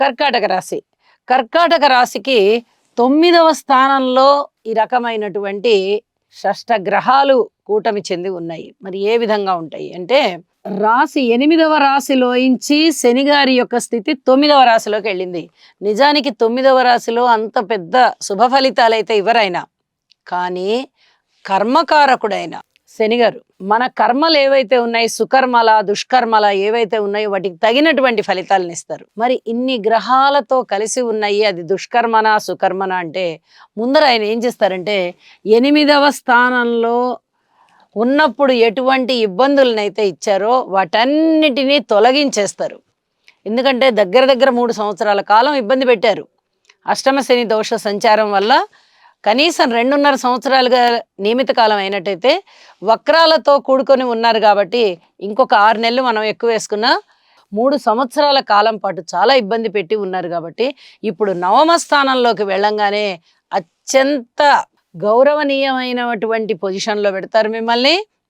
కర్కాటక రాశి. కర్కాటక రాశికి తొమ్మిదవ స్థానంలో ఈ రకమైనటువంటి షష్ట గ్రహాలు కూటమి చెంది ఉన్నాయి. మరి ఏ విధంగా ఉంటాయి? అంటే రాశి ఎనిమిదవ రాశిలోంచి శనిగారి యొక్క స్థితి తొమ్మిదవ రాశిలోకి వెళ్ళింది. నిజానికి తొమ్మిదవ రాశిలో అంత పెద్ద శుభ ఫలితాలైతే ఇవ్వరైనా కానీ కర్మకారకుడైన శనిగారు మన కర్మలు ఏవైతే ఉన్నాయి సుకర్మల దుష్కర్మల ఏవైతే ఉన్నాయో వాటికి తగినటువంటి ఫలితాలను ఇస్తారు. మరి ఇన్ని గ్రహాలతో కలిసి ఉన్నాయి అది దుష్కర్మన సుకర్మన అంటే ముందర ఆయన ఏం చేస్తారంటే ఎనిమిదవ స్థానంలో ఉన్నప్పుడు ఎటువంటి ఇబ్బందులనైతే ఇచ్చారో వాటన్నిటినీ తొలగించేస్తారు. ఎందుకంటే దగ్గర దగ్గర మూడు సంవత్సరాల కాలం ఇబ్బంది పెట్టారు. అష్టమ శని దోష సంచారం వల్ల కనీసం రెండున్నర సంవత్సరాలుగా నియమిత కాలం అయినట్టయితే వక్రాలతో కూడుకొని ఉన్నారు కాబట్టి ఇంకొక ఆరు నెలలు మనం ఎక్కువ వేసుకున్నా మూడు సంవత్సరాల కాలం పాటు చాలా ఇబ్బంది పెట్టి ఉన్నారు కాబట్టి ఇప్పుడు నవమ స్థానంలోకి వెళ్ళంగానే అత్యంత గౌరవనీయమైనటువంటి పొజిషన్లో పెడతారు మిమ్మల్ని.